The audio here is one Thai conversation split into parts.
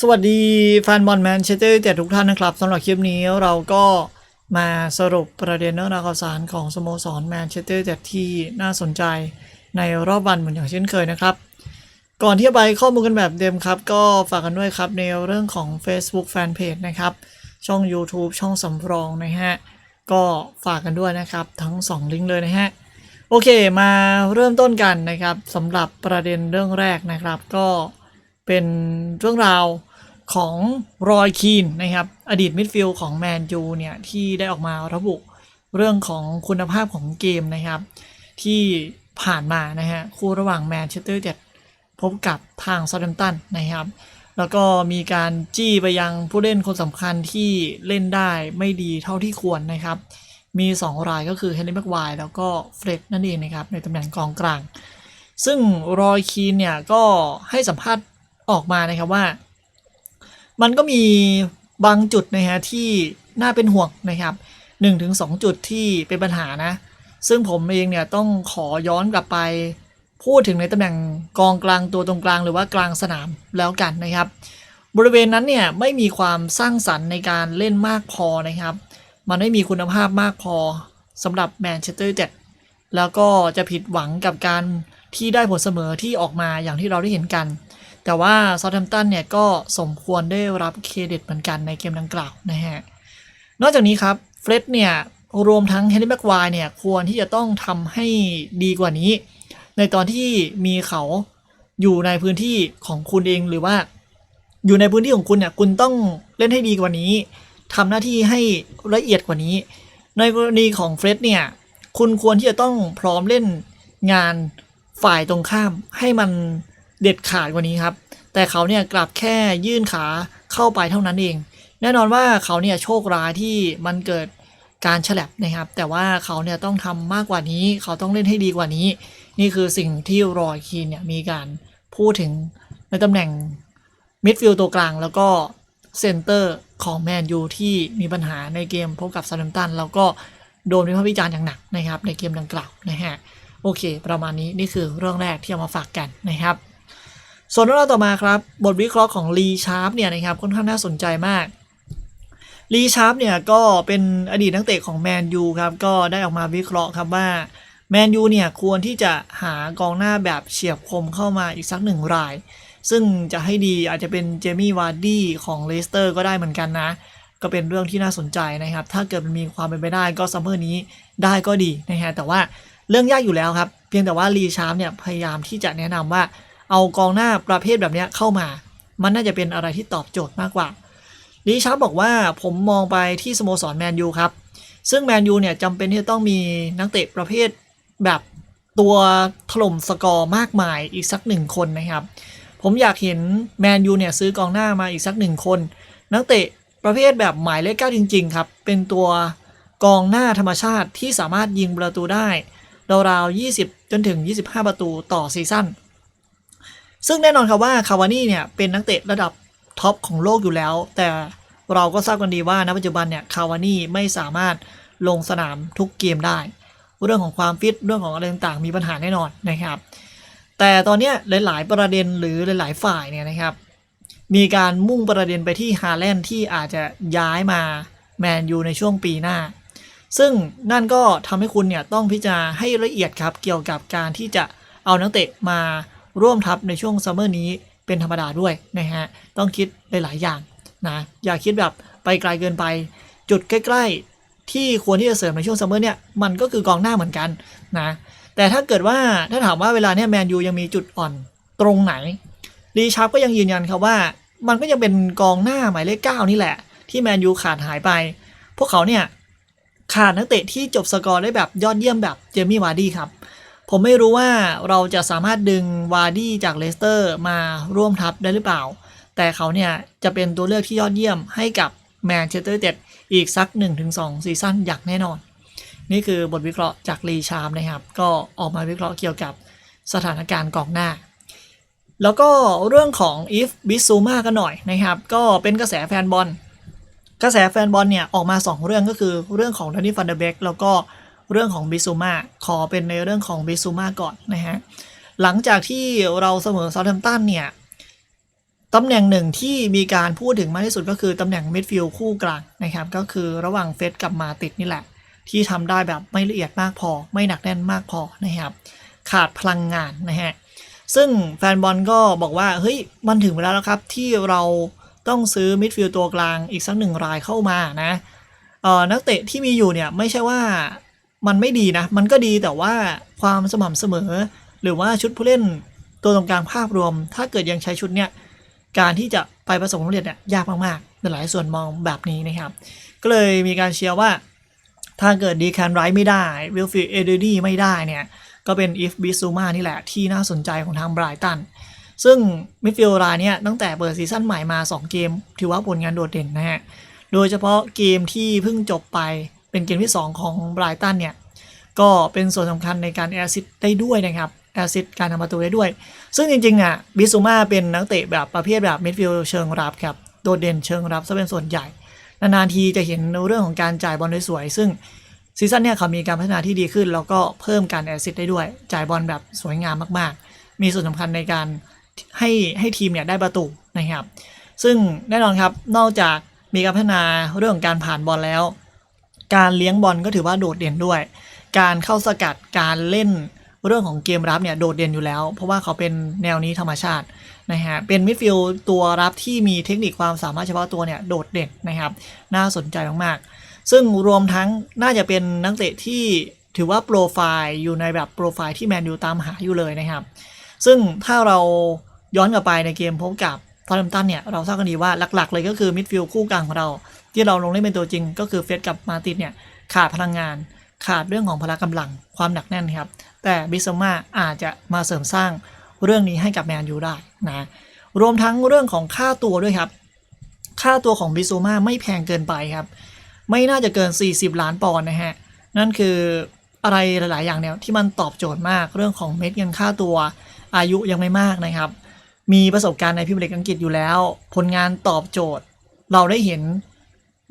สวัสดีแฟนบอลแมนเชสเตอร์แต่ทุกท่านนะครับสำหรับคลิปนี้เราก็มาสรุปประเด็นเรื่องราวข่าวสารของสโมสรแมนเชสเตอร์แต่ที่น่าสนใจในรอบวันเหมือนอย่างเช่นเคยนะครับ ก่อนที่จะไปข้อมูลกันแบบเดิมครับ ก็ฝากกันด้วยครับในเรื่องของ Facebook Fanpage นะครับ ช่อง YouTube ช่องสำรองนะฮะ ก็ฝากกันด้วยนะครับทั้ง 2 ลิงก์เลยนะฮะโอเคมาเริ่มต้นกันนะครับสำหรับประเด็นเรื่องแรกนะครับก็ เป็นเรื่องราวของรอยคีนนะครับอดีตมิดฟิลด์ของแมนยูเนี่ยที่ได้ออกมาระบุเรื่องของคุณภาพของเกมนะครับ ที่ผ่านมานะฮะคู่ระหว่างแมนเชสเตอร์เจ็ดพบกับทางซา u ดมตันนะครับ แล้วก็มีการจี้ไปยังผู้เล่นคนสำคัญที่เล่นได้ไม่ดีเท่าที่ควรนะครับ มี 2 รายก็คือเฮนรี่แม็กไวแล้วก็เฟร็ดนั่นเองนะครับในตำแหน่งกองกลาง ซึ่งรอยคีนเนี่ยก็ให้สัมภาษณ์ ออกมานะครับว่า มันก็มีบางจุดนะฮะที่น่าเป็นห่วงนะครับ1-2 จุดที่เป็นปัญหานะ ซึ่งผมเองเนี่ยต้องขอย้อนกลับไปพูดถึงในตำแหน่งกองกลางตัวตรงกลางหรือว่ากลางสนามแล้วกันนะครับ บริเวณนั้นเนี่ยไม่มีความสร้างสรรค์ในการเล่นมากพอนะครับ มันไม่มีคุณภาพมากพอสำหรับแมนเชสเตอร์เจ็ดแล้วก็จะผิดหวังกับการที่ได้ผลเสมอที่ออกมาอย่างที่เราได้เห็นกัน แต่ว่าซา u แ h มตันเนี่ยก็สมควรได้รับเครดิตเหมือนกันในเกมดังกล่าวนะฮะ นอกจากนี้ครับเฟร็ดเนี่ยรวมทั้งเฮนรี่แม็กไวเนี่ยควรที่จะต้องทำให้ดีกว่านี้ ในตอนที่มีเขาอยู่ในพื้นที่ของคุณเองหรือว่า อยู่ในพื้นที่ของคุณเนี่ยคุณต้องเล่นให้ดีกว่านี้ทำหน้าที่ให้ละเอียดกว่านี้ ในกรณีของเฟร็ดเนี่ยคุณควรที่จะต้องพร้อมเล่นงานฝ่ายตรงข้ามให้มัน เด็ดขาดกว่านี้ครับ แต่เขาเนี่ยกลับแค่ยื่นขาเข้าไปเท่านั้นเอง แน่นอนว่าเขาเนี่ยโชคร้ายที่มันเกิดการฉลับนะครับ แต่ว่าเขาเนี่ยต้องทำมากกว่านี้ เขาต้องเล่นให้ดีกว่านี้ นี่คือสิ่งที่รอยคีนเนี่ยมีการพูดถึงในตำแหน่งมิดฟิลด์ตัวกลางแล้วก็เซนเตอร์ของแมนยูที่มีปัญหาในเกมพบกับซา u ด h มตันแล้วก็โดนวิพากษ์วิจารณ์อย่างหนักนะครับในเกมดังกล่าวนะฮะโอเค ประมาณนี้นี่คือเรื่องแรกที่เอามาฝากกันนะครับ ส่วนเรื่องราวต่อมาครับ บทวิเคราะห์ของลีชาร์ปเนี่ยนะครับค่อนข้างน่าสนใจมากลีชาร์ปเนี่ยก็เป็นอดีตนักเตะของแมนยูครับก็ได้ออกมาวิเคราะห์ครับว่าแมนยูเนี่ยควรที่จะหากองหน้าแบบเฉียบคมเข้ามาอีกสักหนึ่งราย ซึ่งจะให้ดีอาจจะเป็นเจมี่วาร์ดี้ของเลสเตอร์ก็ได้เหมือนกันนะ ก็เป็นเรื่องที่น่าสนใจนะครับ ถ้าเกิดมันมีความเป็นไปได้ก็ซัมเมอร์นี้ได้ก็ดีนะฮะแต่ว่าเรื่องยากอยู่แล้วครับ เพียงแต่ว่าลีชาร์ปเนี่ยพยายามที่จะแนะนำว่า เอากองหน้าประเภทแบบนี้เข้ามา มันน่าจะเป็นอะไรที่ตอบโจทย์มากกว่าลีชาร์บอกว่าผมมองไปที่สโมสรแมนยูครับ ซึ่งแมนยูเนี่ยจำเป็นที่จะต้องมีนักเตะประเภทแบบตัวถล่มสกอร์มากมายอีกสักหนึ่งคนนะครับ ผมอยากเห็นแมนยูเนี่ยซื้อกองหน้ามาอีกสักหนึ่งคน นักเตะประเภทแบบหมายเลขเก้าจริง ๆ ครับ เป็นตัวกองหน้าธรรมชาติที่สามารถยิงประตูได้ราวๆ20 จนถึง 25 ประตูต่อซีซั่น ซึ่งแน่นอนครับว่าคาวานี่เนี่ยเป็นนักเตะระดับท็อปของโลกอยู่แล้ว แต่เราก็ทราบกันดีว่าณปัจจุบันเนี่ยคาวานี่ไม่สามารถลงสนามทุกเกมได้ เรื่องของความฟิตเรื่องของอะไรต่างๆ มีปัญหาแน่นอนนะครับ แต่ตอนนี้หลาย ๆ ประเด็นหรือหลาย ๆ ฝ่ายเนี่ยนะครับ มีการมุ่งประเด็นไปที่ฮาแลนด์ที่อาจจะย้ายมาแมนยูในช่วงปีหน้า ซึ่งนั่นก็ทำให้คุณเนี่ยต้องพิจารณาให้ละเอียดครับเกี่ยวกับการที่จะเอานักเตะมา ร่วมทัพในช่วงซัมเมอร์นี้เป็นธรรมดาด้วยนะฮะ ต้องคิดหลายๆอย่างนะ อย่าคิดแบบไปไกลเกินไป จุดใกล้ ๆ ที่ควรที่จะเสริมในช่วงซัมเมอร์เนี่ยมันก็คือกองหน้าเหมือนกันนะ แต่ถ้าเกิดว่าถ้าถามว่าเวลาเนี่ยแมนยูยังมีจุดอ่อนตรงไหนรีชาร์ปก็ยังยืนยันครับว่า มันก็ยังเป็นกองหน้าหมายเลขเก้านี่แหละ ที่แมนยูขาดหายไป พวกเขาเนี่ยขาดนักเตะที่จบสกอร์ได้แบบยอดเยี่ยมแบบเจมี่วาร์ดี้ครับ ผมไม่รู้ว่าเราจะสามารถดึงวาร์ดี้จากเลสเตอร์มาร่วมทัพได้หรือเปล่า แต่เขาเนี่ยจะเป็นตัวเลือกที่ยอดเยี่ยมให้กับแมนเชสเตอร์เจ็ดอีกสัก 1-2 ซีซั่นอย่างแน่นอน นี่คือบทวิเคราะห์จากลีชามนะครับ ก็ออกมาวิเคราะห์เกี่ยวกับสถานการณ์กองหน้า แล้วก็เรื่องของอีฟบิซูมากันหน่อยนะครับ ก็เป็นกระแสแฟนบอล กระแสแฟนบอลเนี่ยออกมา 2 เรื่องก็คือเรื่องของดานิฟันเดเบกแล้วก็ เรื่องของบิซูมาขอเป็นในเรื่องของบิซูมาก่อนนะฮะหลังจากที่เราเสมอซา u แ h มตันเนี่ยตำแหน่งหนึ่งที่มีการพูดถึงมากที่สุดก็คือตำแหน่งมิดฟิลด์คู่กลางนะครับก็คือระหว่างเฟสกับมาติดนี่แหละ ที่ทำได้แบบไม่ละเอียดมากพอ ไม่หนักแน่นมากพอนะครับขาดพลังงานนะฮะซึ่งแฟนบอลก็บอกว่าเฮ้ยมันถึงเวลาแล้วครับที่เราต้องซื้อมิดฟิลด์ตัวกลางอีกสักหนึ่งรายเข้ามานะเออนักเตะที่มีอยู่เนี่ยไม่ใช่ว่า มันไม่ดีนะ มันก็ดีแต่ว่าความสม่ำเสมอ หรือว่าชุดผู้เล่นตัวตรงกลางภาพรวม ถ้าเกิดยังใช้ชุดเนี่ยการที่จะไปประสบความสำเร็จเนี่ยยากมากๆในหลายส่วนมองแบบนี้นะครับ ก็เลยมีการเชียร์ว่า ถ้าเกิดดีแคนไรไม่ได้วิลฟิลเอเดดีไม่ได้เนี่ย ก็เป็นอีฟบิซูมานี่แหละที่น่าสนใจของทางไบรตันซึ่งมิดฟิลด์รายเนี้ยตั้งแต่เปิดซีซั่นใหม่มา 2 เกม ถือว่าผลงานโดดเด่นนะฮะ โดยเฉพาะเกมที่เพิ่งจบไป เป็นเกมที่ 2 ของไบรตันเนี่ย ก็เป็นส่วนสำคัญในการแอซิดได้ด้วยนะครับแอซิดการทำประตูได้ด้วย ซึ่งจริงๆอะบิซูมาเป็นนักเตะแบบประเภทแบบมิดฟิลด์เชิงรับครับโดดเด่นเชิงรับซะเป็นส่วนใหญ่ นานๆทีจะเห็นเรื่องของการจ่ายบอลสวยๆซึ่งซีซั่นเนี่ยเขามีการพัฒนาที่ดีขึ้น แล้วก็เพิ่มการแอซิสต์ได้ด้วย จ่ายบอลแบบสวยงามมากๆ มีส่วนสำคัญในการให้ให้ทีมเนี่ยได้ประตูนะครับ ซึ่งแน่นอนครับนอกจากมีการพัฒนาเรื่องของการผ่านบอลแล้ว การเลี้ยงบอลก็ถือว่าโดดเด่นด้วย การเข้าสกัดการเล่นเรื่องของเกมรับเนี่ยโดดเด่นอยู่แล้ว เพราะว่าเขาเป็นแนวนี้ธรรมชาตินะฮะเป็นมิดฟิลด์ตัวรับที่มีเทคนิคความสามารถเฉพาะตัวเนี่ยโดดเด่นนะครับ น่าสนใจมากๆ ซึ่งรวมทั้งน่าจะเป็นนักเตะที่ถือว่าโปรไฟล์อยู่ในแบบโปรไฟล์ที่แมนยูตามหาอยู่เลยนะครับ ซึ่งถ้าเราย้อนกลับไปในเกมพบกับทอร์เรมตันเนี่ยเราทราบกันดีว่าหลักๆ เลยก็คือมิดฟิลด์คู่กลางของเรา ที่เราลงเล่นเป็นตัวจริง ก็คือเฟสกับมาตินเนี่ยขาดพลังงาน ขาดเรื่องของพละกำลังความหนักแน่นครับ แต่บิสมาอาจจะมาเสริมสร้างเรื่องนี้ให้กับแมนยูได้นะรวมทั้งเรื่องของค่าตัวด้วยครับ ค่าตัวของบิซูมาไม่แพงเกินไปครับ ไม่น่าจะเกิน 40 ล้านปอนด์นะฮะนั่นคืออะไรหลาย ๆ อย่างเนี่ยที่มันตอบโจทย์มากเรื่องของเม็ดเงินค่าตัวอายุยังไม่มากนะครับ มีประสบการณ์ในพิมพ์ลีกอังกฤษอยู่แล้ว ผลงานตอบโจทย์ เราได้เห็น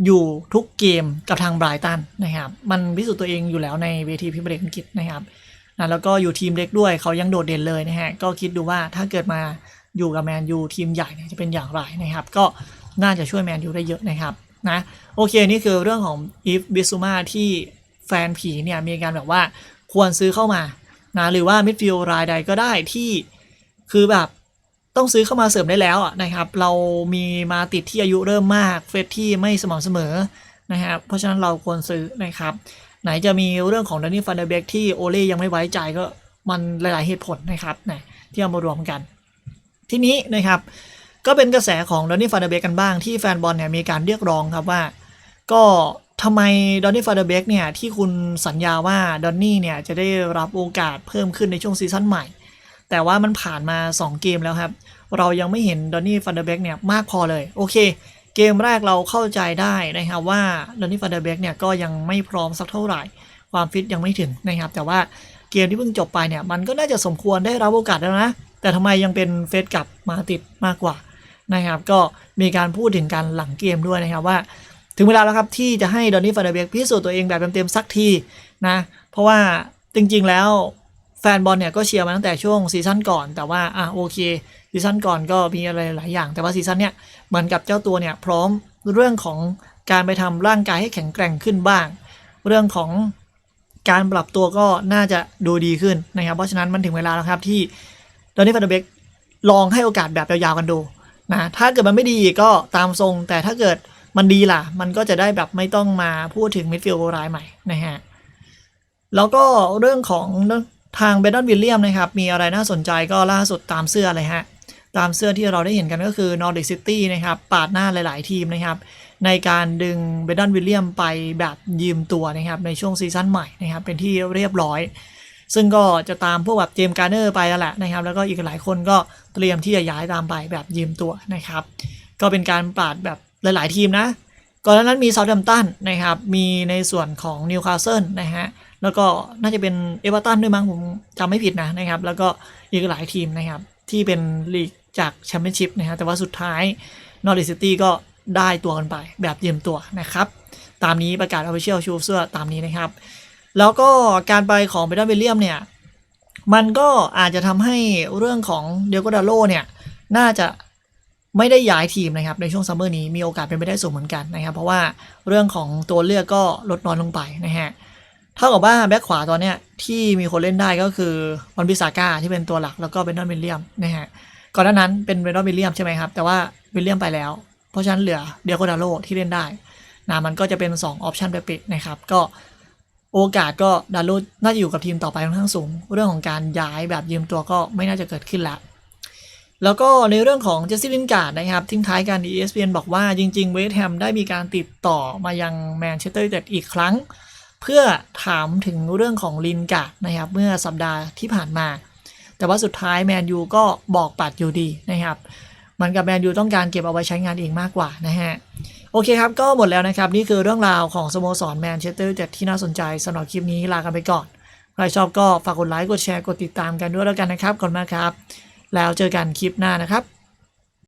อยู่ทุกเกมกับทางไบรตันนะครับ มันพิสูจน์ตัวเองอยู่แล้วในเวทีพิมพ์ลีกอังกฤษนะครับนะแล้วก็อยู่ทีมเล็กด้วยเขายังโดดเด่นเลยนะฮะ ก็คิดดูว่าถ้าเกิดมาอยู่กับแมนยูทีมใหญ่เนี่ยจะเป็นอย่างไรนะครับ ก็น่าจะช่วยแมนยูได้เยอะนะครับนะโอเค นี่คือเรื่องของอีฟบิซูมาที่แฟนผีเนี่ยมีการแบบว่าควรซื้อเข้ามานะหรือว่ามิดฟิลด์รายใดก็ได้ที่คือแบบ ต้องซื้อเข้ามาเสริมได้แล้วนะครับ เรามีมาติดที่อายุเริ่มมาก เฟสที่ไม่สม่ำเสมอนะครับเพราะฉะนั้นเราควรซื้อนะครับ ไหนจะมีเรื่องของดานนี่ฟันเดอร์เบกที่โอเล่ยังไม่ไว้ใจก็มันหลาย ๆเหตุผลนะครับนะที่เอามารวมกัน ทีนี้นะครับ ก็เป็นกระแสของดอนนี่ฟาเดเบกกันบ้างที่แฟนบอลเนี่ยมีการเรียกร้องครับว่า ก็ทำไมดอนนี่ฟาเดเบกเนี่ยที่คุณสัญญาว่าดอนนี่เนี่ยจะได้รับโอกาสเพิ่มขึ้นในช่วงซีซั่นใหม่ แต่ว่ามันผ่านมา 2 เกมแล้วครับ เรายังไม่เห็นดอนนี่ฟาเดอร์เบกเนี่ยมากพอเลย โอเค เกมแรกเราเข้าใจได้นะครับว่าดอนนี่ฟาเดอร์เบกเนี่ยก็ยังไม่พร้อมสักเท่าไหร่ ความฟิตยังไม่ถึงนะครับ แต่ว่าเกมที่เพิ่งจบไปเนี่ยมันก็น่าจะสมควรได้รับโอกาสแล้วนะ แต่ทำไมยังเป็นเฟสกับมาติดมากกว่านะครับ ก็มีการพูดถึงการหลังเกมด้วยนะครับว่า ถึงเวลาแล้วครับที่จะให้ดอนนี่ฟาเดอร์เบกพิสูจน์ตัวเองแบบเต็มๆสักทีนะ เพราะว่าจริงๆแล้ว ฟนบอลเนี่ยก็เชียร์มาตั้งแต่ช่วงซีซั่นก่อน แต่ว่าอะโอเคซีซั่นก่อนก็มีอะไรหลายอย่าง แต่ว่าซีซั่นเนี่ยเหมือนกับเจ้าตัวเนี่ยพร้อมเรื่องของการไปทำร่างกายให้แข็งแกร่งขึ้นบ้าง เรื่องของการปรับตัวก็น่าจะดูดีขึ้นนะครับ เพราะฉะนั้นมันถึงเวลาแล้วครับที่ดอนนี่ฟาเดเบกลองให้โอกาสแบบยาวๆกันดูนะถ้าเกิดมันไม่ดีก็ตามทรง แต่ถ้าเกิดมันดีล่ะ มันก็จะได้แบบไม่ต้องมาพูดถึงมิดฟิลด์รายใหม่นะฮะแล้วก็เรื่องของ ทางเบดอนวิลเลียมนะครับ มีอะไรน่าสนใจก็ล่าสุดตามเสื้อเลยฮะ ตามเสื้อที่เราได้เห็นกันก็คือ Nordic City นะครับ ปาดหน้าหลาย ๆ ทีมนะครับ ในการดึงเบดอนวิลเลียมไปแบบยืมตัวนะครับ ในช่วงซีซั่นใหม่นะครับ เป็นที่เรียบร้อย ซึ่งก็จะตามพวกแบบเจมส์การ์เนอร์ไปแล้วแหละนะครับ แล้วก็อีกหลายคนก็เตรียมที่จะย้ายตามไปแบบยืมตัวนะครับ ก็เป็นการปาดแบบหลาย ๆ ทีมนะ ก่อนหน้านั้นมีเซาท์แฮมป์ตันนะครับ มีในส่วนของนิวคาสเซิลนะฮะ แล้วก็น่าจะเป็นเอเวอร์ตันด้วยมั้งผมจำไม่ผิดนะนะครับ แล้วก็อีกหลายทีมนะครับ ที่เป็นลีกจากแชมเปี้ยนชิพนะฮะแต่ว่าสุดท้ายนอริซิตี้ก็ได้ตัวกันไปแบบยืมตัวนะครับ ตามนี้ประกาศออฟฟิเชียลชูเสื้อตามนี้นะครับ แล้วก็การไปของเบรนเวลเลียมเนี่ย มันก็อาจจะทำให้เรื่องของเดียโกดาโลเนี่ย น่าจะไม่ได้ย้ายทีมนะครับในช่วงซัมเมอร์นี้มีโอกาสเป็นไปได้สูงเหมือนกันนะครับ เพราะว่าเรื่องของตัวเลือกก็ลดน้อยลงไปนะฮะ เท่ากับว่าแบ็คขวาตอนเนี้ยที่มีคนเล่นได้ก็คือวันบิสาก้าที่เป็นตัวหลักแล้วก็เบนดอนวิลเลียมนะฮะก่อนหน้านั้นเป็นเบนดอนวิลเลียมใช่ไหมครับ แต่ว่าวิลเลียมไปแล้ว เพราะฉะนั้นเหลือเดียโกดาโลที่เล่นได้นะมันก็จะเป็น2ออปชันไปปิดนะครับก็โอกาสก็ดาโลน่าจะอยู่กับทีมต่อไปค่อนข้างสูง เรื่องของการย้ายแบบยืมตัวก็ไม่น่าจะเกิดขึ้นแล้วแล้วก็ในเรื่องของเจสซี่ลินการ์ดนะครับ ทิ้งท้ายกัน ESPN บอกว่าจริง ๆ เวสต์แฮมได้มีการติดต่อมายังแมนเชสเตอร์ยูไนเต็ดอีกครั้ง เพื่อถามถึงเรื่องของลินการ์ดนะครับ เมื่อสัปดาห์ที่ผ่านมา แต่ว่าสุดท้ายแมนยูก็บอกปัดอยู่ดีนะครับเหมันกับแมนยูต้องการเก็บเอาไว้ใช้งานเองมากกว่านะฮะ โอเคครับ ก็หมดแล้วนะครับ นี่คือเรื่องราวของสโมสรแมนเชสเตอร์ยูไนเต็ดที่น่าสนใจสำหรับคลิปนี้ลากันไปก่อน ใครชอบก็ฝากกดไลค์กดแชร์กดติดตามกันด้วยแล้วกันนะครับขอบคุณมากครับ แล้วเจอกันคลิปหน้านะครับ